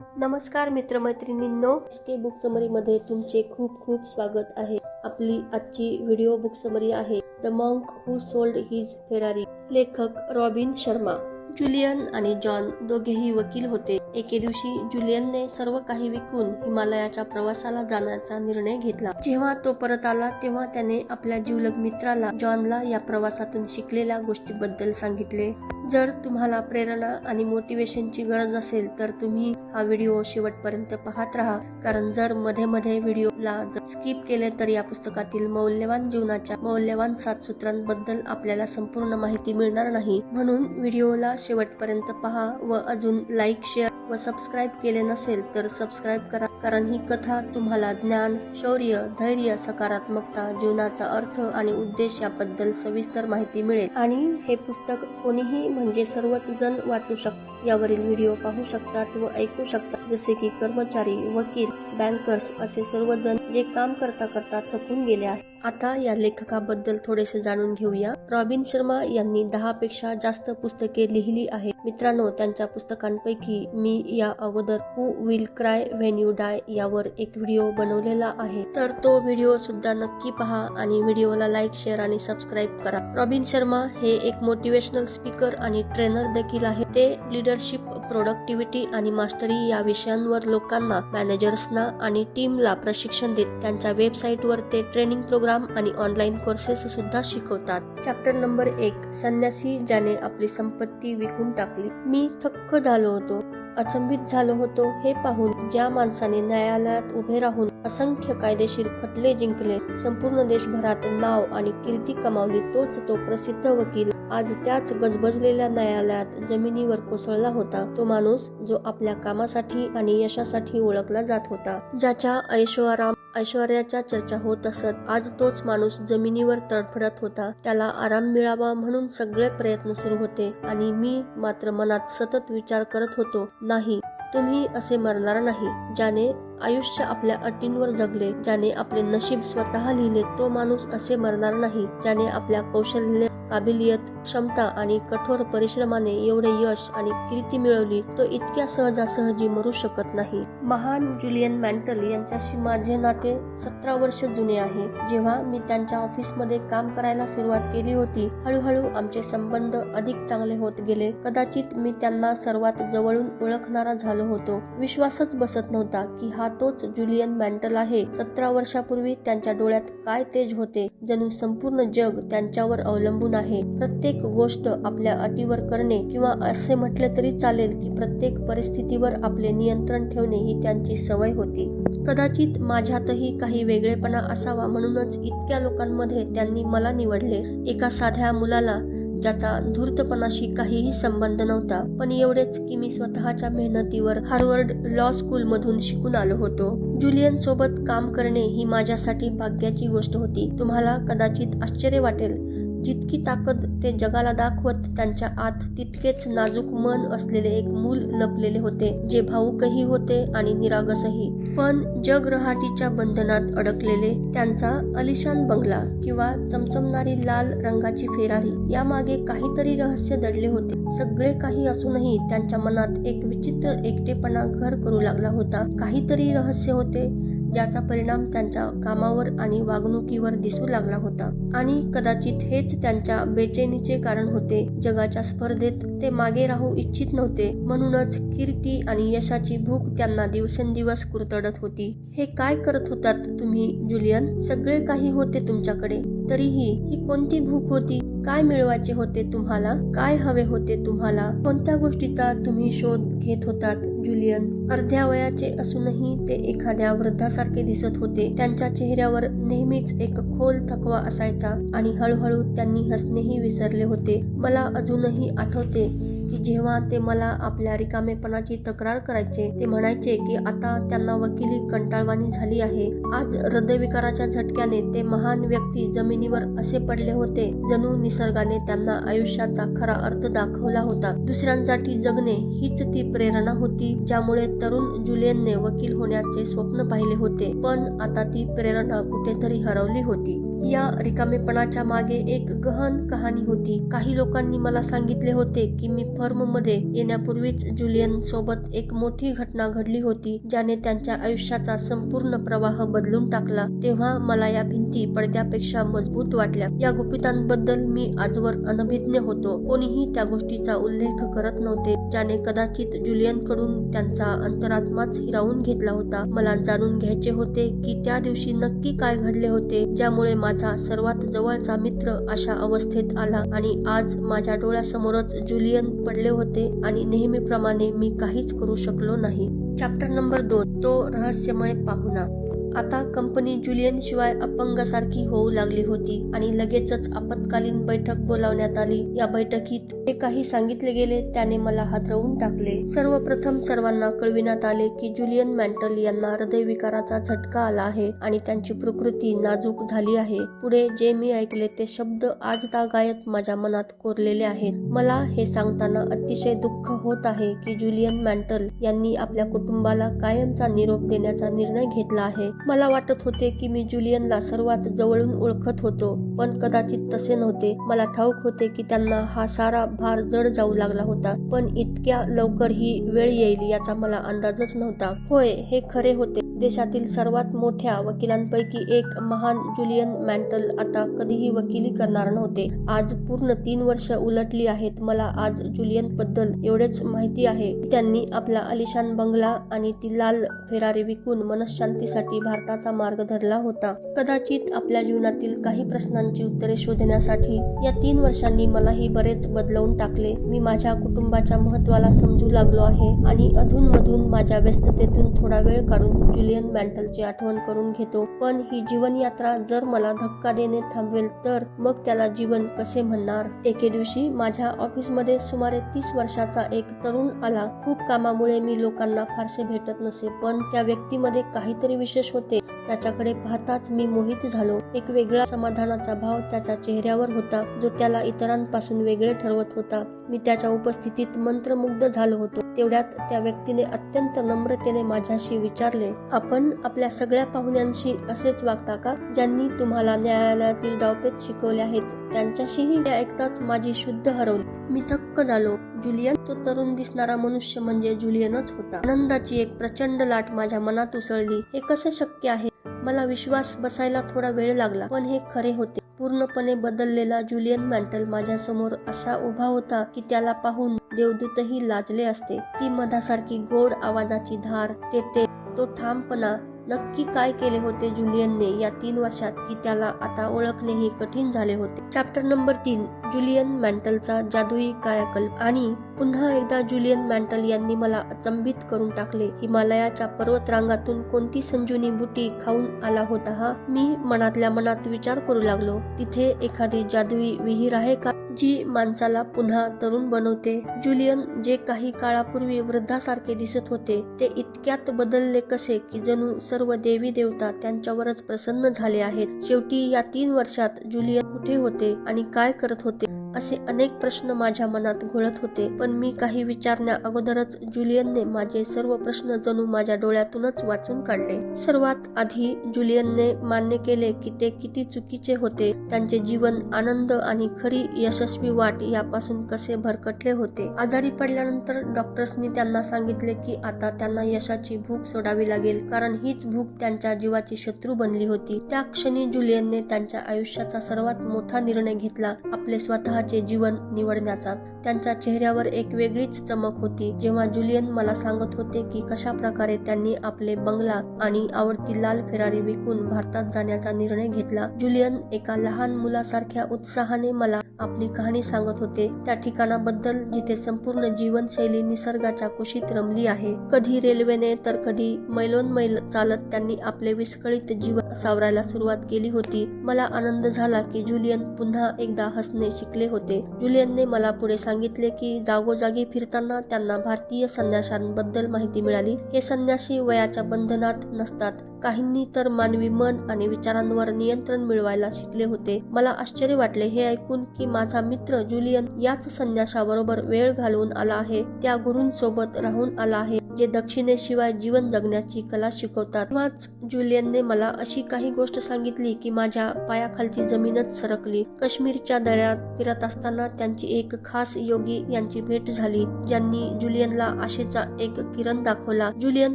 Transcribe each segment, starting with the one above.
नमस्कार मित्रमैत्रिणींनो के बुक समरीमध्ये तुमचे खूप खूप स्वागत आहे. आपली आजची व्हिडिओ बुक समरी आहे the monk who sold his Ferrari लेखक रॉबिन शर्मा. जुलियन आणि जॉन दोघेही वकील होते. एके दिवशी जुलियनने सर्व काही विकून हिमालयाच्या प्रवासाला जाण्याचा निर्णय घेतला. जेव्हा तो परत आला तेव्हा त्याने आपल्या जीवलग मित्राला जॉनला या प्रवासातून शिकलेल्या गोष्टीबद्दल सांगितले. जर तुम्हाला प्रेरणा आणि मोटिवेशनची गरज असेल तर तुम्ही हा व्हिडिओ शेवटपर्यंत पाहत राहा. कारण जर मध्ये मध्ये व्हिडिओला स्किप केले तर या पुस्तकातील मौल्यवान जीवनाच्या मौल्यवान सात सूत्रांबद्दल आपल्याला संपूर्ण माहिती मिळणार नाही. म्हणून व्हिडिओला शेवटपर्यंत पहा व अजून लाईक शेअर व सबस्क्राईब केले नसेल तर सबस्क्राईब करा. कारण ही कथा तुम्हाला ज्ञान शौर्य धैर्य सकारात्मकता जीवनाचा अर्थ आणि उद्देश याबद्दल सविस्तर माहिती मिळेल. आणि हे पुस्तक कोणीही म्हणजे सर्वच जण वाचू शकतात यावरील व्हिडिओ पाहू शकतात व ऐकू शकतात. जसे की कर्मचारी वकील बँकर्स असे सर्वजण जे काम करता करता थकून गेले आहेत. आता या लेखकाबद्दल थोडेसे जाणून घेऊया. रॉबिन शर्मा यांनी दहा पेक्षा जास्त पुस्तके लिहिली आहेत. मित्रांनो त्यांच्या पुस्तकांपैकी मी या अगोदर who will cry when you die यावर एक व्हिडिओ बनवलेला आहे. तर तो व्हिडिओ सुद्धा नक्की पहा आणि व्हिडिओला लाईक शेअर आणि सबस्क्राईब करा. रॉबिन शर्मा हे एक मोटिवेशनल स्पीकर आणि ट्रेनर देखील आहे ते लिडरशिप प्रोडक्टिव्हिटी आणि मास्टरी या विषयांवर लोकांना मॅनेजर्सना आणि टीमला प्रशिक्षण देत त्यांच्या वेबसाईटवर ते ट्रेनिंग प्रोग्राम आणि ऑनलाईन कोर्सेस सुद्धा शिकवतात. चॅप्टर नंबर एक संन्यासी ज्याने आपली संपत्ती विकून टाक टाकली. मी थक्क झालो होतो. अचंबित झालो होतो हे पाहून ज्या माणसाने न्यायालयात उभे राहून असंख्य कायदेशीर खटले जिंकले संपूर्ण देशभरात नाव आणि कीर्ती कमावली तोच तो प्रसिद्ध वकील. आज त्याच गजबजलेल्या न्यायालयात जमिनीवर कोसळला होता. तो माणूस जो आपल्या कामासाठी आणि यशासाठी ओळखला जात होता. ज्याच्या ऐश्वराम ऐश्वर्याच्या चर्चा होत असत. आज तोच माणूस जमिनीवर तडफडत होता. त्याला आराम मिळावा म्हणून सगळे प्रयत्न सुरू होते आणि मी मात्र मनात सतत विचार करत होतो नाही तुम्ही असे मरणार नाही. ज्याने आयुष्य आपल्या अटींवर जगले ज्याने आपले नशीब स्वतः लिहिले तो माणूस असे मरणार नाही ज्याने आपल्या कौशल्य काबिलियत क्षमता आणि कठोर परिश्रमाने एवढे यश आणि कीर्ती मिळवली तो इतक्या सहजासहजी मरू शकत नाही. महान जुलियन मॅन्टल यांच्याशी माझे नाते सतरा वर्ष जुने आहे. जेव्हा मी त्यांच्या ऑफिसमध्ये काम करायला सुरुवात केली होती हळूहळू आमचे संबंध अधिक चांगले होत गेले. कदाचित मी त्यांना सर्वात जवळून ओळखणारा झालो होतो. विश्वासच बसत नव्हता की हा तोच जुलियन मॅन्टल आहे. सतरा वर्षापूर्वी त्यांच्या डोळ्यात काय तेज होते जणू संपूर्ण जग त्यांच्यावर अवलंबून आहे. प्रत्येक गोष्ट आपल्या अटीवर करणे किंवा असे म्हटले तरी चालेल की प्रत्येक परिस्थितीवर आपले नियंत्रण ठेवणे ही त्यांची सवय होती. कदाचित माझ्यातही काही वेगळेपणा असावा म्हणूनच इतक्या लोकांमध्ये त्यांनी मला निवडले. एका साध्या मुलाला ज्याचा धूर्तपणाशी काहीही संबंध नव्हता पण एवढेच की मी स्वतःच्या मेहनतीवर हार्वर्ड लॉ स्कूल मधून शिकून आलो होतो. जुलियन सोबत काम करणे ही माझ्यासाठी भाग्याची गोष्ट होती. तुम्हाला कदाचित आश्चर्य वाटेल. जितकी ताकद ते जगाला दाखवत त्यांच्या आत तितकेच नाजूक मन असलेले एक मूल लपलेले होते जे भाऊकही होते आणि निरागसही. पण जग रहाटीच्या बंधनात अडकलेले त्यांचा अलिशान बंगला किंवा चमचमणारी लाल रंगाची फेरारी यामागे काहीतरी रहस्य दडले होते. सगळे काही असूनही त्यांच्या मनात एक विचित्र एकटेपणा घर करू लागला होता. काहीतरी रहस्य होते. ज्याचा परिणाम त्यांच्या कामावर आणि वागणुकीवर दिसू लागला होता. आणि कदाचित हेच त्यांच्या बेचैनीचे कारण होते. जगाच्या स्पर्धेत ते मागे राहू इच्छित नव्हते. म्हणूनच कीर्ती आणि यशाची भूक त्यांना दिवसेंदिवस कुरतडत होती. हे काय करत होतात तुम्ही जुलियन? सगळे काही होते तुमच्याकडे. तरीही ही कोणती भूक होती? काय मिळवायचे होते तुम्हाला? काय हवे होते तुम्हाला? कोणत्या गोष्टीचा तुम्ही शोध घेत होतात जुलियन? अर्ध्या वयाचे असूनही ते एखाद्या वृद्धासारखे दिसत होते. त्यांच्या चेहऱ्यावर नेहमीच एक खोल थकवा असायचा आणि हळूहळू त्यांनी हसणेही विसरले होते. मला अजूनही आठवते की जेव्हा ते मला आपल्या रिकामेपणाची तक्रार करायचे ते म्हणायचे की आता त्यांना वकिली कंटाळवाणी झाली आहे. आज हृदयविकाराच्या झटक्याने ते महान व्यक्ती जमिनीवर असे पडले होते जणू निसर्गाने त्यांना आयुष्याचा खरा अर्थ दाखवला होता. दुसऱ्यांसाठी जगणे हीच ती प्रेरणा होती ज्यामुळे तरुण जुलियनने वकील होण्याचे स्वप्न पाहिले होते. पण आता ती प्रेरणा कुठेतरी हरवली होती. या रिकामेपणाच्या मागे एक गहन कहाणी होती. काही लोकांनी मला सांगितले होते की मी फर्ममध्ये येण्यापूर्वीच जुलियन सोबत एक मोठी घटना घडली होती ज्याने त्यांच्या आयुष्याचा संपूर्ण प्रवाह बदलून टाकला. तेव्हा मला या भिंती पडद्यापेक्षा मजबूत वाटल्या. या गुपितांबद्दल मी आजवर अनभिज्ञ होतो. कोणीही त्या गोष्टीचा उल्लेख करत नव्हते ज्याने कदाचित जुलियनकडून त्यांचा अंतरात्माच हिरावून घेतला होता. मला जाणून घ्यायचे होते की त्या दिवशी नक्की काय घडले होते ज्यामुळे माझा सर्वात जवळचा मित्र अशा अवस्थेत आला आणि आज माझ्या डोळ्यासमोरच जुलियन पडले होते आणि नेहमीप्रमाणे मी काहीच करू शकलो नाही. चॅप्टर नंबर दोन. तो रहस्यमय पाहुणा. आता कंपनी जुलियन शिवाय अपंगासारखी होऊ लागली होती आणि लगेचच आपत्कालीन बैठक बोलावण्यात आली. या बैठकीत जे काही सांगितले गेले त्याने मला हादरवून टाकले. सर्वप्रथम सर्वांना कळविण्यात आले की जुलियन मॅन्टल यांना हृदयविकाराचा झटका आला आहे आणि त्यांची प्रकृती नाजूक झाली आहे. पुढे जे मी ऐकले ते शब्द आज दागायत माझ्या मनात कोरलेले आहेत. मला हे सांगताना अतिशय दुःख होत आहे की जुलियन मॅन्टल यांनी आपल्या कुटुंबाला कायमचा निरोप देण्याचा निर्णय घेतला आहे. मला वाटत होते की मी जुलियनला सर्वात जवळून ओळखत होतो पण कदाचित तसे नव्हते. मला ठाऊक होते की त्यांना हा सारा भार जड जाऊ लागला होता पण इतक्या लवकर ही वेळ येईल याचा मला अंदाजच नव्हता. होय हे खरे होते. देशातील सर्वात मोठ्या वकिलांपैकी एक महान जुलियन मॅन्टल आता कधीही वकिली करणार नव्हते. आज पूर्ण तीन वर्ष उलटली आहेत. मला आज जुलियनबद्दल एवढेच माहिती आहे. त्यांनी आपला आलिशान बंगला आणि ती लाल फेरारी विकून मनशांतीसाठी भारताचा मार्ग धरला होता. कदाचित आपल्या जीवनातील काही प्रश्नांची उत्तरे शोधण्यासाठी या तीन वर्षांनी मलाही बरेच बदलवून टाकले. मी माझ्या कुटुंबाच्या महत्वाला समजू लागलो आहे आणि अधूनमधून माझ्या व्यस्ततेतून थोडा वेळ काढून जुलियन मॅन्टलची आठवण करून घेतो. पण ही जीवनयात्रा जर मला धक्का देणे थांबवेल तर मग त्याला जीवन कसे म्हणणार? एके दिवशी माझ्या ऑफिसमध्ये सुमारे तीस वर्षाचा एक तरुण आला. खूप कामामुळे मी लोकांना फारसे भेटत नसे पण त्या व्यक्तीमध्ये काहीतरी विशेष होते. त्याच्याकडे पाहताच मी मोहित झालो. एक वेगळा समाधानाचा भाव त्याच्या चेहऱ्यावर होता जो त्याला इतरांपासून वेगळे ठरवत होता. मी त्याच्या उपस्थितीत मंत्रमुग्ध झालो होतो. तेवढ्यात त्या व्यक्तीने अत्यंत नम्रतेने माझ्याशी विचारले आपण आपल्या सगळ्या पाहुण्यांशी असेच वागता का? ज्यांनी तुम्हाला न्यायालयातील डावपेच शिकवले आहेत त्यांच्याशीही ते ऐकताच माझी शुद्ध हरवली. मी थक्क झालो. जुलियन तो तरुण दिसणारा मनुष्य म्हणजे जुलियनच होता. आनंदाची एक प्रचंड लाट माझ्या मनात उसळली. हे कसे शक्य आहे? मला विश्वास बसायला थोडा वेळ लागला पण हे खरे होते. पूर्णपणे बदललेला जुलियन मॅन्टल माझ्यासमोर असा उभा होता की त्याला पाहून देवदूतही लाजले असते. ती मधासारखी गोड आवाजाची धार तेथे तो ठामपणा नक्की काय केले होते जुलियनने या तीन वर्षात की त्याला आता ओळखणेही कठीण झाले होते. चॅप्टर नंबर तीन जुलियन मॅन्टलचा जादुई कायाकल्प आणि पुन्हा एकदा जुलियन मॅन्टल यांनी मला अचंबित करून टाकले. हिमालयाच्या पर्वतरांगातून कोणती संजुनी बुटी खाऊन आला होता हा मी मनातल्या मनात विचार करू लागलो. तिथे एखादी जादुई विहीर आहे का जी माणसाला पुन्हा तरुण बनवते? जुलियन जे काही काळापूर्वी वृद्धासारखे दिसत होते ते इतक्यात बदलले कसे की जणू सर्व देवी देवता त्यांच्यावरच प्रसन्न झाले आहेत? शेवटी या तीन वर्षात जुलियन कुठे होते आणि काय करत होते? असे अनेक प्रश्न माझ्या मनात घोळत होते पण मी काही विचारण्या अगोदरच जुलियनने माझे सर्व प्रश्न जणू माझ्या डोळ्यातूनच वाचून काढले. सर्वात आधी जुलियनने मान्य केले की ते किती चुकीचे होते त्यांचे जीवन आनंद आणि खरी यशस्वी वाट यापासून कसे भरकटले होते. आजारी पडल्यानंतर डॉक्टर्सनी त्यांना सांगितले की आता त्यांना यशाची भूक सोडावी लागेल कारण हीच भूक त्यांच्या जीवाची शत्रू बनली होती. त्या क्षणी जुलियनने त्यांच्या आयुष्याचा सर्वात मोठा निर्णय घेतला. आपले स्वतः स्वतःचे जीवन निवडण्याचा. त्यांच्या चेहऱ्यावर एक वेगळीच चमक होती. जेव्हा जुलियन मला सांगत होते की कशा प्रकारे त्यांनी आपले बंगला आणि आवडती लाल फेरारी विकून भारतात जाण्याचा निर्णय घेतला जुलियन एका लहान मुलासारख्या उत्साहाने मला आपली कहाणी सांगत होते. त्या ठिकाणाबद्दल जिथे संपूर्ण जीवनशैली निसर्गाच्या कुशीत रमली आहे. कधी रेल्वेने तर कधी मैलोन्मैल चालत त्यांनी आपले विस्कळीत जीवन सावरायला सुरुवात केली होती. मला आनंद झाला की जुलियन पुन्हा एकदा हसणे शिकले होते. जुलियनने मला पुढे सांगितले की जागोजागी फिरताना त्यांना भारतीय संन्याशांबद्दल माहिती मिळाली. हे संन्याशी वयाच्या बंधनात नसतात. काहींनी तर मानवी मन आणि विचारांवर नियंत्रण मिळवायला शिकले होते. मला आश्चर्य वाटले हे ऐकून की माझा मित्र जुलियन याच संन्याशाबरोबर वेळ घालवून आला आहे. त्या गुरूंसोबत राहून आला आहे जे दक्षिणेशिवाय जीवन जगण्याची कला शिकवतात. तेव्हाच जुलियनने मला अशी काही गोष्ट सांगितली की माझ्या पायाखालची जमीनच सरकली. काश्मीरच्या दऱ्यात फिरत असताना त्यांची एक खास योगी यांची भेट झाली ज्यांनी जुलियनला आशेचा एक किरण दाखवला. जुलियन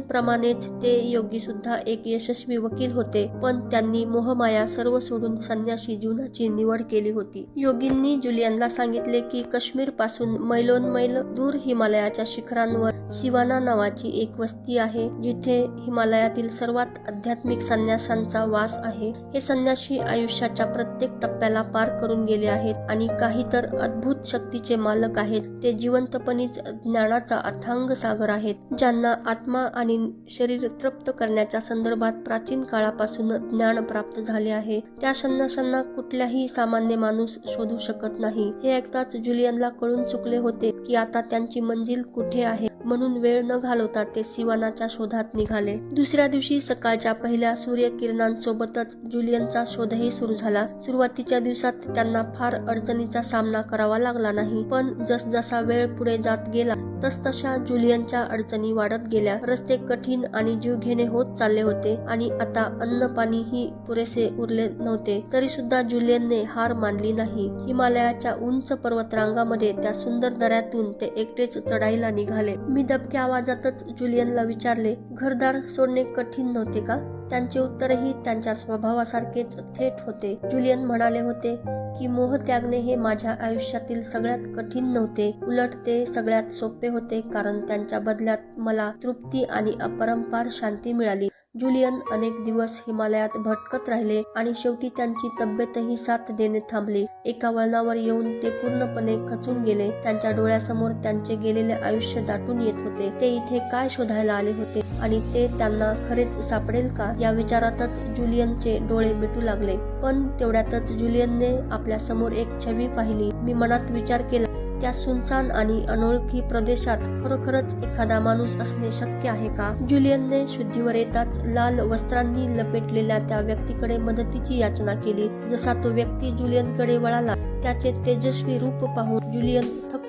प्रमाणेच ते योगी सुद्धा एक यशस्वी वकील होते पण त्यांनी मोहमाया सर्व सोडून संन्यासी जीवनाची निवड केली होती. योगींनी जुलियनला सांगितले की काश्मीरपासून मैलोन मैल दूर हिमालयाच्या शिखरांवर सिवाना नावाची एक वस्ती आहे जिथे हिमालयातील सर्वात आध्यात्मिक संन्यासांचा वास आहे. हे संन्यासी आयुष्याच्या प्रत्येक टप्प्याला पार करून गेले आहेत आणि काही तर अद्भुत शक्तीचे मालक आहेत. ते जिवंतपणीच ज्ञानाचा अथांग सागर आहेत ज्यांना आत्मा आणि शरीर तृप्त करण्याच्या संदर्भात प्राचीन काळापासून ज्ञान प्राप्त झाले आहे. त्या संन्याशांना कुठल्याही सामान्य माणूस शोधू शकत नाही. हे ऐकताच जुलियनला कळून चुकले होते की आता त्यांची मंजिल कुठे आहे. म्हणून वेळ न घालवता ते सिवानाच्या शोधात निघाले. दुसऱ्या दिवशी सकाळच्या पहिल्या सूर्यकिरणांसोबतच जुलियनचा शोधही सुरू झाला. सुरुवातीच्या दिवसात त्यांना फार अडचणीचा सामना करावा लागला नाही. पण जसजसा वेळ पुढे जात गेला तसतशा जुलियनच्या अडचणी वाढत गेल्या. रस्ते कठीण आणि जीवघेणे होत चालले होते आणि आता अन्न पाणीही पुरेसे उरले नव्हते. तरी सुद्धा जुलियनने हार मानली नाही. हिमालयाच्या उंच पर्वतरांगामध्ये त्या सुंदर दऱ्यातून ते एकटेच चढाईला निघाले. मी दबक्या आवाजातच जुलियनला विचारले घरदार सोडणे कठीण नव्हते का? त्यांचे उत्तरही त्यांच्या स्वभावासारखेच थेट होते. जुलियन म्हणाले होते की मोह त्यागणे हे माझ्या आयुष्यातील सगळ्यात कठीण नव्हते. उलट ते सगळ्यात सोपे होते कारण त्यांच्या बदल्यात मला तृप्ती आणि अपरंपार शांती मिळाली. जुलियन अनेक दिवस हिमालयात भटकत राहिले आणि शेवटी त्यांची तब्येतही साथ देणे थांबली. एका वळणावर येऊन ते पूर्णपणे खचून गेले. त्यांच्या डोळ्यासमोर त्यांचे गेलेले आयुष्य दाटून येत होते. ते इथे काय शोधायला आले होते आणि ते त्यांना खरेच सापडेल का? या विचारातच जुलियनचे डोळे मिटू लागले. पण तेवढ्यातच जुलियनने आपल्यासमोर एक छवी पाहिली. मी मनात विचार केला त्या सुनसान आणि अनोळखी प्रदेशात खरोखरच एखादा माणूस असणे शक्य आहे का? जुलियनने शुद्धीवर येताच लाल वस्त्रांनी लपेटलेल्या त्या व्यक्तीकडे मदतीची याचना केली. जसा तो व्यक्ती जुलियनकडे वळाला त्याचे तेजस्वी रूप पाहून जुलियन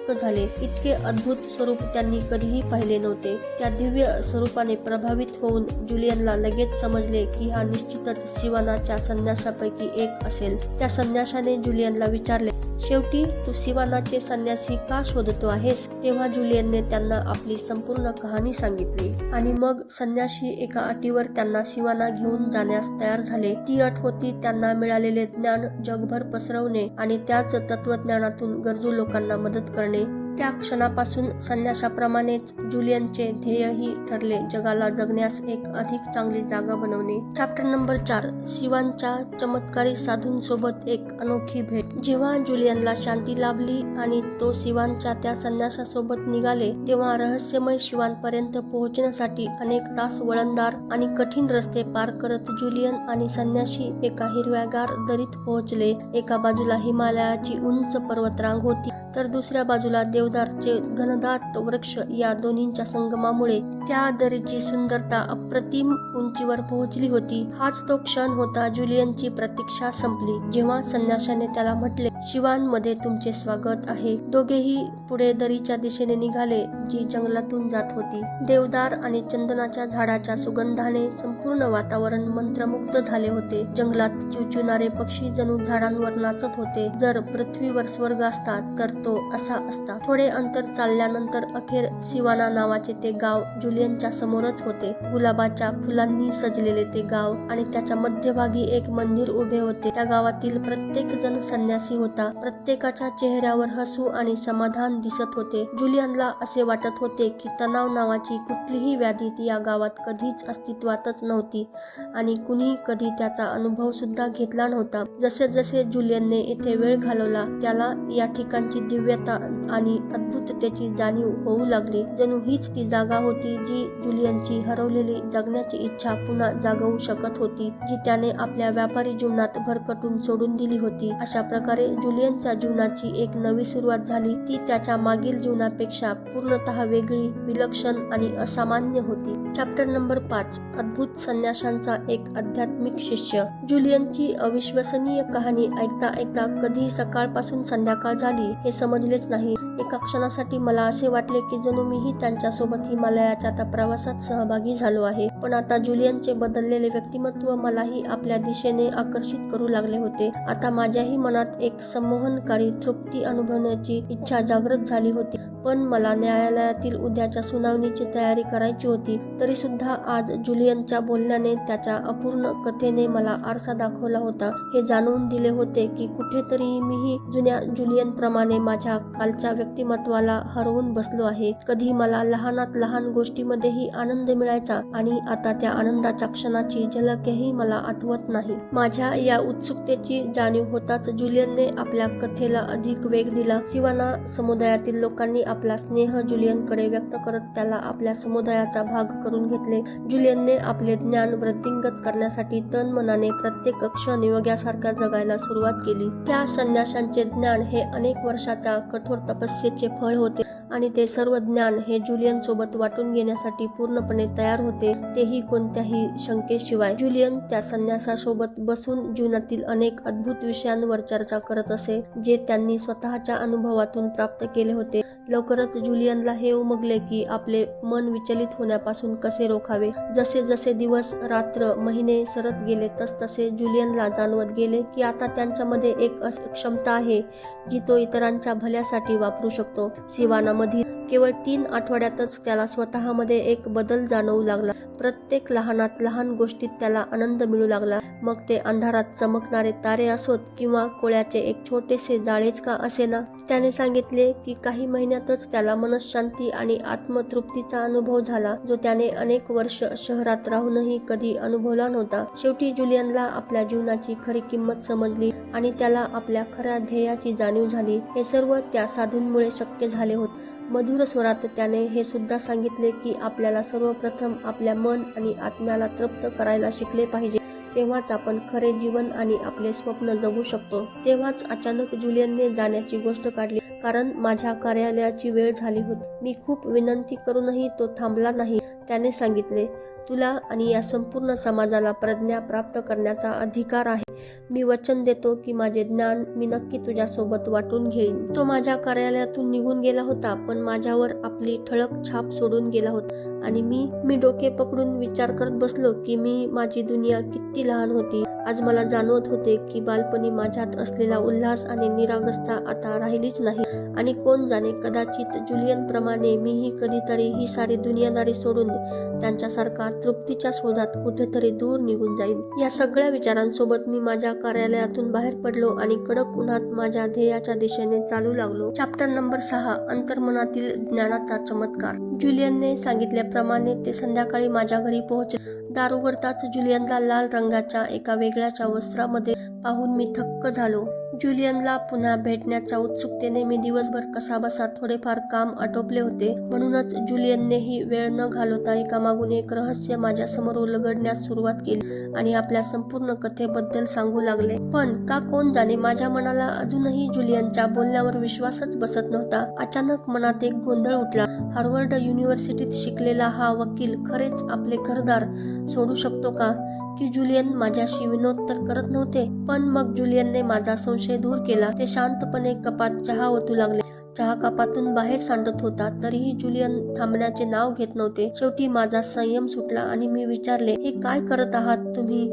थक्क झाले. इतके अद्भुत स्वरूप त्यांनी कधीही पाहिले नव्हते. त्या दिव्य स्वरूपाने प्रभावित होऊन जुलियनला लगेच समजले की हा निश्चितच सिवानाच्या संन्यासापैकी एक असेल. त्या संन्याशाने जुलियनला विचारले शेवटी तू सिवानाचे संन्यासी का शोधतो आहेस? तेव्हा जुलियनने त्यांना आपली संपूर्ण कहाणी सांगितली. आणि मग संन्याशी एका अटीवर त्यांना सिवाना घेऊन जाण्यास तयार झाले. ती अट होती त्यांना मिळालेले ज्ञान जगभर पसरवणे आणि त्याच तत्वज्ञानातून गरजू लोकांना मदत करणे. त्या क्षणापासून संन्याशाप्रमाणेच जुलियनचे ध्येयही ठरले. जगाला जगण्यास एक अधिक चांगली जागा बनवणे. चॅप्टर नंबर चार. शिवांच्या चमत्कारी साधूंसोबत एक अनोखी भेट. जेव्हा जुलियनला शांती लाभली आणि तो शिवांच्या त्या संन्यासासोबत निघाले तेव्हा रहस्यमय शिवांपर्यंत पोहोचण्यासाठी अनेक तास वळणदार आणि कठीण रस्ते पार करत जुलियन आणि संन्याशी एका हिरव्यागार दरीत पोहोचले. एका बाजूला हिमालयाची उंच पर्वतरांग होती तर दुसऱ्या बाजूला देव देवदारचे घनदाट वृक्ष या दोन्हींच्या संगमामुळे त्या दरीची सुंदरता अप्रतिम उंचीवर पोहोचली होती. हाच तो क्षण होता जुलियनची प्रतीक्षा संपली. जेव्हा संन्याशाने त्याला म्हटले शिवांमध्ये तुमचे स्वागत आहे. दोघेही पुढे दरीच्या दिशेने निघाले जी जंगलातून जात होती. देवदार आणि चंदनाच्या झाडाच्या सुगंधाने संपूर्ण वातावरण मंत्रमुग्ध झाले होते. जंगलात चिवचिवणारे पक्षी जणू झाडांवर नाचत होते. जर पृथ्वीवर स्वर्ग असता तर तो असा असता. थोडे अंतर चालल्यानंतर अखेर सिवाना नावाचे ते गाव जुलियनच्या समोरच होते. गुलाबाच्या फुलांनी सजलेले ते गाव आणि त्याच्या मध्यभागी एक मंदिर उभे होते. त्या गावातील प्रत्येक जण संन्यासी होता. प्रत्येकाच्या चेहऱ्यावर हसू आणि समाधान दिसत होते. जुलियनला असे वाटत होते की तणाव नावाची कुठलीही व्याधी ती या गावात कधीच अस्तित्वातच नव्हती आणि कुणी कधी त्याचा अनुभव सुद्धा घेतला नव्हता. जसे जसे जुलियनने येथे वेळ घालवला त्याला या ठिकाणची दिव्यता आणि अद्भुततेची जाणीव होऊ लागली. जणू हीच ती जागा होती जी जुलियनची हरवलेली जगण्याची इच्छा पुन्हा जागवू शकत होती जी त्याने आपल्या व्यापारी जीवनात भरकटून सोडून दिली होती. अशा प्रकारे जुलियनच्या जीवनाची एक नवी सुरुवात झाली. ती त्याच्या मागील जीवनापेक्षा पूर्णतः वेगळी विलक्षण आणि असामान्य होती. चॅप्टर नंबर पाच. अद्भुत संन्याशांचा एक आध्यात्मिक शिष्य. जुलियनची अविश्वसनीय कहाणी ऐकता ऐकता कधी सकाळपासून संध्याकाळ झाली हे समजलेच नाही. एका क्षणासाठी मला असे वाटले की जणू मीही त्यांच्यासोबत हिमालयाच्या त्या प्रवासात सहभागी झालो आहे. पण आता जुलियनचे बदललेले व्यक्तिमत्व मलाही आपल्या दिशेने आकर्षित करू लागले होते. आता माझ्याही मनात एक संमोहनकारी तृप्ती अनुभवण्याची इच्छा जागृत झाली होती. पण मला न्यायालयातील उद्याच्या सुनावणीची तयारी करायची होती तरी सुद्धा आज जुलियनच्या बोलण्याने त्याच्या अपूर्ण कथेने मला आरसा दाखवला होता. हे जाणून दिले होते की कुठेतरी मीही जुन्या जुलियन प्रमाणे माझ्या कालच्या व्यक्तिमत्वाला हरवून बसलो आहे. कधी मला लहानात लहान गोष्टीमध्येही आनंद मिळायचा आणि आता त्या आनंदाच्या क्षणाची झलकही मला आठवत नाही. माझ्या या उत्सुकतेची जाणीव होताच जुलियनने आपल्या कथेला अधिक वेग दिला. सिवाना समुदायातील लोकांनी आपला स्नेह जुलियनकडे व्यक्त करत त्याला आपल्या समुदायाचा भाग करून घेतले. जुलियनने आपले ज्ञान वृद्धिंगत करण्यासाठी तन मनाने प्रत्येक क्षण योग्यासारख्या जगायला सुरुवात केली. त्या संन्याशांचे ज्ञान हे अनेक वर्षाच्या कठोर तपस्येचे फळ होते आणि ते सर्व ज्ञान हे जुलियन सोबत वाटून घेण्यासाठी पूर्णपणे तयार होते. तेही कोणत्याही शंकेशिवाय जुलियन त्या संन्यासासोबत बसून जीवनातील अनेक अद्भुत विषयांवर चर्चा करत असे जे त्यांनी स्वतःच्या अनुभवातून प्राप्त केले होते. लवकरच जुलियनला हे उमगले की आपले मन विचलित होण्यापासून कसे रोखावे. जसे जसे दिवस रात्र महिने सरत गेले तस तसे जुलियनला जाणवत गेले की आता त्यांच्यामध्ये एक क्षमता आहे जी तो इतरांच्या भल्यासाठी वापरू शकतो. सिवानामधील केवळ तीन आठवड्यातच त्याला स्वतःमध्ये एक बदल जाणवू लागला. प्रत्येक लहानात लहान गोष्टीत त्याला आनंद मिळू लागला. मग ते अंधारात चमकणारे तारे असोत किंवा कोळ्याचे एक छोटेसे जाळेच का असे ना त्याने सांगितले की काही महिन्यातच त्याला मनशांती आणि आत्मतृप्तीचा अनुभव झाला जो त्याने अनेक वर्ष शहरात राहूनही कधी अनुभवला नव्हता. शेवटी जुलियनला आपल्या जीवनाची खरी किंमत समजली आणि त्याला आपल्या खऱ्या ध्येयाची जाणीव झाली. हे सर्व त्या साधूंमुळे शक्य झाले होते. मधुर स्वरात त्याने हे सुद्धा सांगितले की आपल्याला सर्वप्रथम आपल्या मन आणि आत्म्याला तृप्त करायला शिकले पाहिजे. तेव्हाच आपण खरे जीवन आणि आपले स्वप्न जगू शकतो. तेव्हाच अचानक जुलियनने जाण्याची गोष्ट काढली. कारण माझ्या कार्यालयाची वेळ झाली होती. मी खूप विनंती करूनही तो थांबला नाही त्याने सांगितले. तुला आणि या संपूर्ण समाजाला प्रज्ञा प्राप्त करण्याचा अधिकार आहे. मी वचन देतो की माझे ज्ञान मी नक्की तुझ्यासोबत वाटून घेईन. तो माझ्या कार्यालयातून निघून गेला होता पण माझ्यावर आपली ठळक छाप सोडून गेला होता आणि मी मी डोके पकडून विचार करत बसलो की मी माझी दुनिया किती लहान होती. आज मला जाणवत होते की बालपणी माझ्यात असलेला उल्हास आणि निरागसता आता राहिलीच नाही. आणि कोण जाणे कदाचित जुलियन प्रमाणे मीही कधीतरी ही सारी दुनियादारी सोडून त्यांच्यासारखा तृप्तीच्या शोधात कुठेतरी दूर निघून जाईन. या सगळ्या विचारांसोबत मी माझ्या कार्यालयातून बाहेर पडलो आणि कडक उन्हात माझ्या ध्येयाच्या दिशेने चालू लागलो. चॅप्टर नंबर सहा अंतर्मनातील ज्ञानाचा चमत्कार. जुलियनने सांगितल्याप्रमाणे ते संध्याकाळी माझ्या घरी पोहोचले. दार उघडताच जुलियनला लाल रंगाच्या एका वेगळ्याच्या वस्त्रामध्ये पाहून मी थक्क झालो. जुलियनला पुन्हा भेटण्याच्या उत्सुकतेने मी दिवसभर कसाबसा थोडेफार काम आटोपले होते. म्हणूनच जुलियननेही वेळ न घालवता एकामागून एक रहस्य माझ्यासमोर उलगडण्यास सुरुवात केली आणि आपल्या संपूर्ण कथेबद्दल सांगू लागले. पण का कोण जाणे माझ्या मनाला अजूनही जुलियनच्या बोलण्यावर विश्वासच बसत नव्हता. अचानक मनात एक गोंधळ उठला. हार्वर्ड युनिव्हर्सिटीत शिकलेला हा वकील खरेच आपले घरदार सोडू शकतो का? की जुलियन माझ्याशी विनोद तर करत नव्हते पण मग जुलियनने माझा संशय दूर केला. ते शांतपणे कपात चहा ओतू लागले. चहा कपातून बाहेर सांडत होता तरीही जुलियन थांबण्याचे नाव घेत नव्हते. शेवटी माझा संयम सुटला आणि मी विचारले हे काय करत आहात तुम्ही?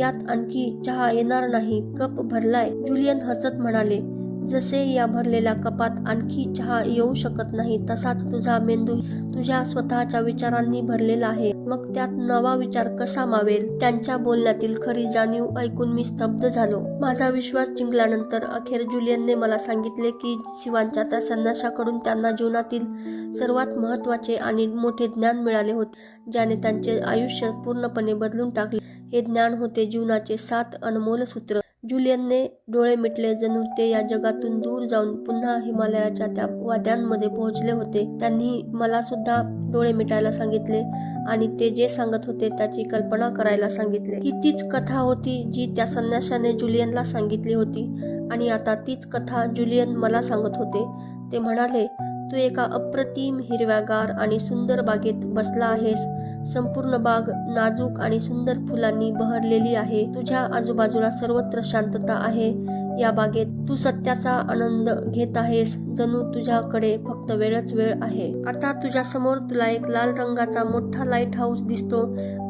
यात आणखी चहा येणार नाही. कप भरलाय. जुलियन हसत म्हणाले जसे या भरलेल्या कपात आणखी चहा येऊ शकत नाही तसाच तुझा मेंदू तुझ्या स्वतःच्या विचारांनी भरलेला आहे. मग त्यात नवा विचार कसा मावेल? त्यांच्या बोलण्यातील खरी जाणीव ऐकून मी स्तब्ध झालो. माझा विश्वास जिंकल्यानंतर अखेर जुलियनने मला सांगितले की शिवांच्या त्या संन्याशाकडून त्यांना जीवनातील सर्वात महत्त्वाचे आणि मोठे ज्ञान मिळाले होते ज्याने त्यांचे आयुष्य पूर्णपणे बदलून टाकले. हे ज्ञान होते जीवनाचे सात अनमोल सूत्र. जुलियनने डोळे मिटले. जणू ते या जगातून दूर जाऊन पुन्हा हिमालयाच्या त्या वाद्यांमध्ये पोहोचले होते. त्यांनी मला सुद्धा डोळे मिटायला सांगितले आणि ते जे सांगत होते त्याची कल्पना करायला सांगितले. ही तीच कथा होती जी त्या संन्याशाने जुलियनला सांगितली होती आणि आता तीच कथा जुलियन मला सांगत होते. ते म्हणाले तू एका अप्रतिम हिरव्यागार आणि सुंदर बागेत बसला आहेस. संपूर्ण बाग नाजूक आणि सुंदर फुलांनी बहरलेली आहे. तुझ्या आजूबाजूला सर्वत्र शांतता आहे. या बागेत तू सत्याचा आनंद घेत आहेस जणू तुझ्याकडे फक्त वेळच वेळ आहे. आता तुझ्या समोर तुला एक लाल रंगाचा मोठा लाइट हाऊस दिसतो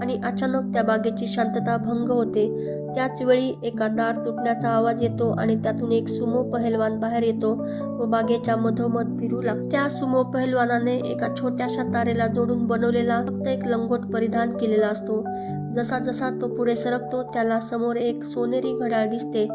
आणि अचानक त्या बागेची शांतता भंग होते. त्याच वेळी एका दार तुटण्याचा आवाज येतो आणि त्यातून एक सुमो पहलवान बाहेर येतो व बागेच्या मधोमध फिरू लागतो. त्या सुमो पहलवानाने एका छोट्याशा तारेला जोडून बनवलेला फक्त एक लंगोट परिधान केलेला असतो. जसा जसा तो पुढे सरकतो त्याला समोर एक सोनेरी घड्याळ दिसते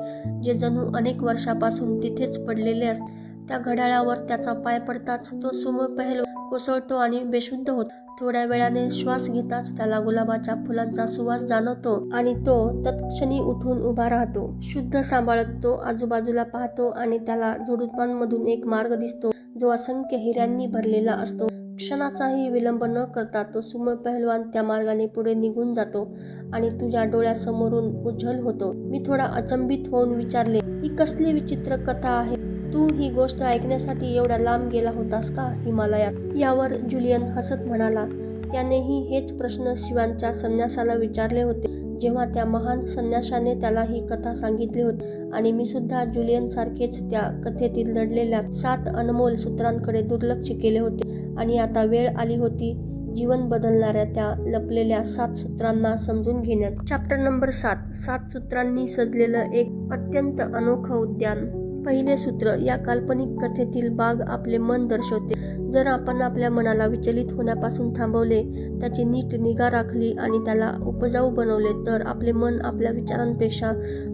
जे जणू अनेक वर्षापासून तिथेच पडलेले असते. त्या घड्याळावर त्याचा पाय पडताच तो सुमो पहिलो कोसळतो आणि बेशुद्ध होतो. थोड्या वेळाने श्वास घेताच त्याला गुलाबाच्या फुलांचा सुवास जाणवतो आणि तो तत्क्षणी उठून उभा राहतो. शुद्ध सांभाळत तो आजूबाजूला पाहतो आणि त्याला झुडुपांमधून एक मार्ग दिसतो. जो असंख्य हिऱ्यांनी भरलेला असतो क्षणाचाही विलंब न करता तो सुम पहलवान त्या मार्गाने पुढे निघून जातो आणि तुझ्या डोळ्यासमोरून उज्ज्वल होतो. मी थोडा अचंबित होऊन विचारले ही कसली विचित्र कथा आहे? तू ही गोष्ट ऐकण्यासाठी एवढा लांब गेला होतास का हिमालयात? यावर जुलियन हसत म्हणाला. त्यानेही हेच प्रश्न शिवांच्या संन्यासाला विचारले होते. जेव्हा त्या महान संन्याशाने त्याला ही कथा सांगितली होती. आणि मी सुद्धा जुलियन सारखेच त्या कथेतील दडलेल्या सात अनमोल सूत्रांकडे दुर्लक्ष केले होते. आणि आता वेळ आली होती जीवन बदलणाऱ्या त्या लपलेल्या सात सूत्रांना समजून घेण्यात. चॅप्टर नंबर सात. सात सूत्रांनी सजलेलं एक अत्यंत अनोखं उद्यान. पहिले सूत्र या काल्पनिक कथेतील बाग आपले मन दर्शवते. जर आपण आपल्या मनाला विचलित होण्यापासून थांबवले त्याची नीट निगा राखली आणि त्याला उपजाऊ बनवले तर आपले मन आपल्या विचारांपेक्षा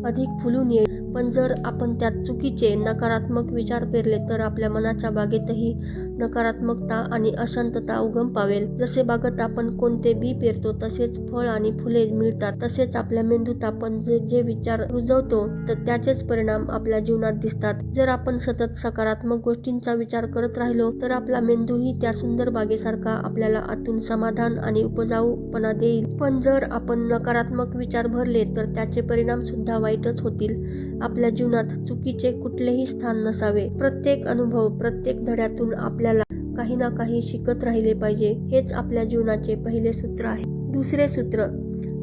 अधिक फुलून येईल. पण जर आपण त्यात चुकीचे नकारात्मक विचार पेरले तर आपल्या मनाच्या बागेतही नकारात्मकता आणि अशांतता उगम पावेल. जसे बागत आपण कोणते बी पेरतो तसेच फळ आणि फुले मिळतात. तसेच आपल्या मेंदूत आपण जे जे विचार रुजवतो तर त्याचेच परिणाम आपल्या जीवनात दिसतात. जर आपण सतत सकारात्मक गोष्टींचा विचार करत राहिलो तर आपला मेंदूही त्या सुंदर बागेसारखा आपल्याला आतून समाधान आणि उपजाऊपणा देईल. पण जर आपण नकारात्मक विचार भरले तर त्याचे परिणाम सुद्धा वाईटच होतील. आपल्या जीवनात चुकीचे कुठलेही स्थान नसावे. प्रत्येक अनुभव प्रत्येक धड्यातून आपल्याला काही ना काही शिकत राहिले पाहिजे. हेच आपल्या जीवनाचे पहिले सूत्र आहे. दुसरे सूत्र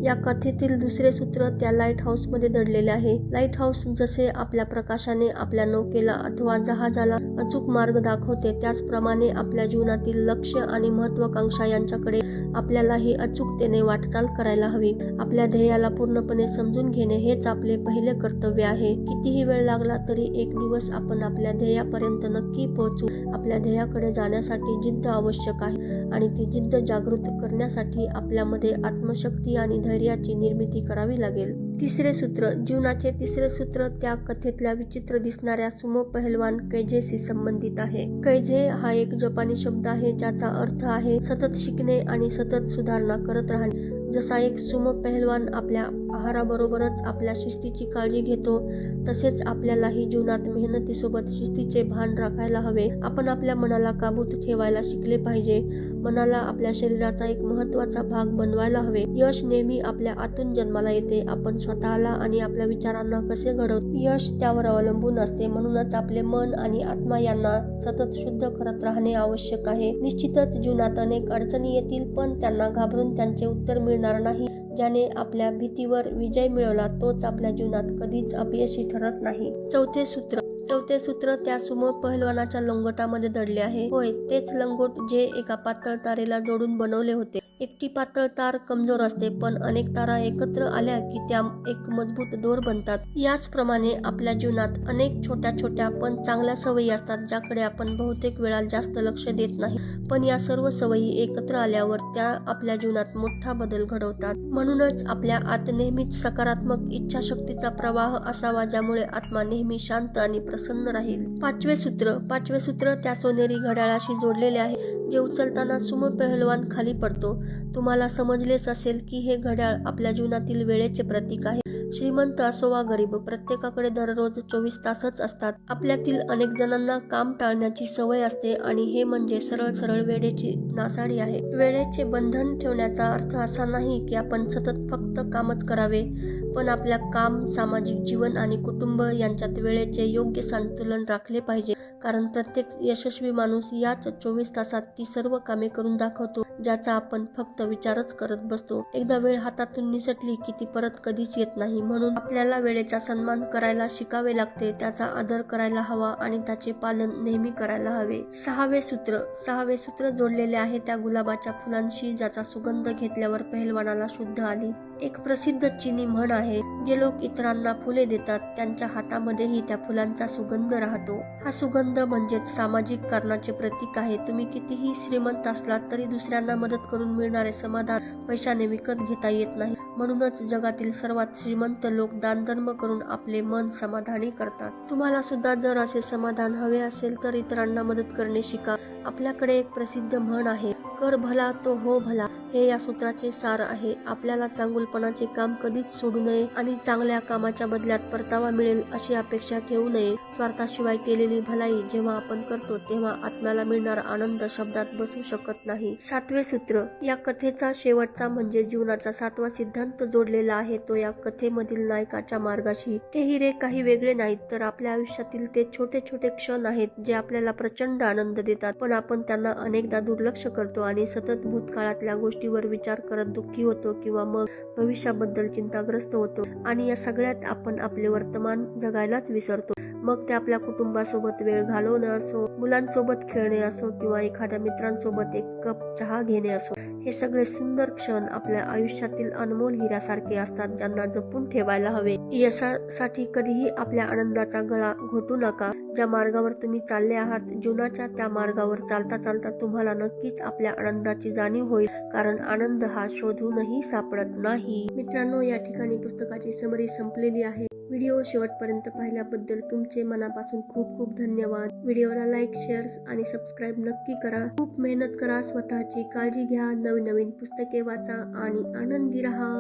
या कथेतील दुसरे सूत्र त्या लाइट हाऊसमध्ये दडलेले आहे. लाइट हाऊस जसे आपल्या प्रकाशाने आपल्या नौकेला अथवा जहाजाला अचूक मार्ग दाखवते त्याचप्रमाणे आपल्या जीवनातील लक्ष आणि महत्वाकांक्षा यांच्याकडे आपल्यालाही अचूकतेने वाटचाल करायला हवी. आपल्या ध्येयाला पूर्णपणे समजून घेणे हेच आपले पहिले कर्तव्य आहे. कितीही वेळ लागला तरी एक दिवस आपण आपल्या ध्येयापर्यंत नक्की पोहोचू. आपल्या ध्येयाकडे जाण्यासाठी जिद्द आवश्यक आहे. आणि ती जिद्द जागृत करण्यासाठी आपल्यामध्ये आत्मशक्ती आणि धैर्याची निर्मिती करावी लागेल. तिसरे सूत्र जीवनाचे तिसरे सूत्र त्या कथेतल्या विचित्र दिसणाऱ्या सुमो पहलवान कैजेशी संबंधित आहे. कैजे हा एक जपानी शब्द आहे ज्याचा अर्थ आहे सतत शिकणे आणि सतत सुधारणा करत राहणे. जसा एक सुमो पहलवान आपल्या आहाराबरोबरच आपल्या शिस्तीची काळजी घेतो. तसेच आपल्यालाही जीवनात मेहनतीसोबत शिस्तीचे भान राखायला हवे. आपण आपल्या मनाला काबूत ठेवायला शिकले पाहिजे. मनाला आपल्या शरीराचा एक महत्त्वाचा भाग बनवायला हवे. यश नेहमी आपल्या आतून जन्माला येते. आपण स्वतःला आणि आपल्या विचारांना कसे घडवतो यश त्यावर अवलंबून असते. म्हणूनच आपले मन आणि आत्मा यांना सतत शुद्ध करत राहणे आवश्यक आहे. निश्चितच जीवनात अनेक अडचणी येतील पण त्यांना घाबरून त्यांचे उत्तर मिळणार नाही ज्याने आपल्या भीतीवर विजय मिळवला तोच आपल्या जीवनात कधीच अपयशी ठरत नाही. चौथे सूत्र. चौथे सूत्र त्या सुमो पहलवानाच्या लंगोटामध्ये दडले आहे. होय तेच लंगोट जे एका पातळ तारेला जोडून बनवले होते. एकटी पातळ तार कमजोर असते पण अनेक तारा एकत्र आल्या की त्या एक मजबूत दोर बनतात. याचप्रमाणे आपल्या जीवनात अनेक छोट्या छोट्या पण चांगल्या सवयी असतात ज्याकडे आपण बहुतेक वेळा जास्त लक्ष देत नाही. पण या सर्व सवयी एकत्र आल्यावर त्या आपल्या जीवनात मोठा बदल घडवतात. म्हणूनच आपल्या आत नेहमीच सकारात्मक इच्छाशक्तीचा प्रवाह असावा ज्यामुळे आत्मा नेहमी शांत आणि प्रसन्न राहील. पाचवे सूत्र पाचवे सूत्र त्या सोनेरी घड्याळाशी जोडलेले आहे जे उचलताना सुम पहलवान खाली पडतो. तुम्हाला समजलेच असेल की हे घड्याळ आपल्या जीवनातील वेळेचे प्रतीक आहे. श्रीमंत असो वा गरीब प्रत्येकाकडे दररोज चोवीस तासच असतात. आपल्यातील अनेक जणांना काम टाळण्याची सवय असते आणि हे म्हणजे सरळ सरळ वेळेची नासाडी आहे. वेळेचे बंधन ठेवण्याचा अर्थ असा नाही की आपण सतत फक्त कामच करावे पण आपल्या काम सामाजिक जीवन आणि कुटुंब यांच्यात वेळेचे योग्य संतुलन राखले पाहिजे. कारण प्रत्येक यशस्वी माणूस याच चोवीस तासात ती सर्व कामे करून दाखवतो. ज्याचा आपण फक्त विचारच करत बसतो. एकदा वेळ हातातून निसटली की ती परत कधीच येत नाही. म्हणून आपल्याला वेळेचा सन्मान करायला शिकावे लागते. त्याचा आदर करायला हवा आणि त्याचे पालन नेहमी करायला हवे. सहावे सूत्र. सहावे सूत्र जोडलेले आहे त्या गुलाबाच्या फुलांशी ज्याचा सुगंध घेतल्यावर पहिलवानाला शुद्ध आली. एक प्रसिद्ध चिनी म्हण आहे जे लोक इतरांना फुले देतात त्यांच्या हातामध्येही त्या फुलांचा सुगंध राहतो. हा सुगंध म्हणजेच सामाजिक कारणाचे प्रतीक आहे. तुम्ही कितीही श्रीमंत असलात तरी दुसऱ्यांना मदत करून मिळणारे समाधान पैशाने विकत घेता येत नाही. म्हणूनच जगातील सर्वात श्रीमंत लोक दानधर्म करून आपले मन समाधानी करतात. तुम्हाला सुद्धा जर असे समाधान हवे असेल तर इतरांना मदत करणे शिका. आपल्याकडे एक प्रसिद्ध म्हण आहे कर भला तो हो भला. हे या सूत्राचे सार आहे. आपल्याला चांगुलपणाचे काम कधीच सोडू नये आणि चांगल्या कामाच्या बदल्यात परतावा मिळेल अशी अपेक्षा ठेवू नये. स्वार्थाशिवाय केलेली भलाई जेव्हा आपण करतो तेव्हा आत्म्याला मिळणारा आनंद शब्दात बसू शकत नाही. सातवे सूत्र या कथेचा शेवटचा म्हणजे जीवनाचा सातवा सिद्धांत जोडलेला आहे तो या कथेमधील नायकाच्या मार्गाशी. ते हिरे काही वेगळे नाहीत तर आपल्या आयुष्यातील ते छोटे छोटे क्षण आहेत जे आपल्याला प्रचंड आनंद देतात. पण आपण त्यांना अनेकदा दुर्लक्ष करतो आणि सतत भूतकाळातल्या गोष्टीवर विचार करत दुःखी होतो किंवा मग भविष्याबद्दल चिंताग्रस्त होतो. आणि या सगळ्यात आपण आपले वर्तमान जगायलाच विसरतो. मग ते आपल्या कुटुंबासोबत वेळ घालवणं असो मुलांसोबत खेळणे असो किंवा एखाद्या मित्रांसोबत एक कप चहा घेणे असो हे सगळे सुंदर क्षण आपल्या आयुष्यातील अनमोल हिऱ्यासारखे असतात ज्यांना जपून ठेवायला हवे. यशासाठी कधीही आपल्या आनंदाचा गळा घोटू नका. ज्या मार्गावर तुम्ही चालले आहात जीवनाच्या त्या मार्गावर चालता चालता तुम्हाला नक्कीच आपल्या आनंदाची जाणीव होईल कारण आनंद हा शोधूनही सापडत नाही. मित्रांनो या ठिकाणी पुस्तकाची समरी संपलेली आहे. व्हिडिओ शेवटपर्यंत पाहिल्याबद्दल तुमचे मनापासून खूप खूप धन्यवाद. व्हिडिओला लाईक शेअर आणि सबस्क्राईब नक्की करा. खूप मेहनत करा. स्वतःची काळजी घ्या. नवीन नवीन पुस्तके वाचा आणि आनंदी राहा.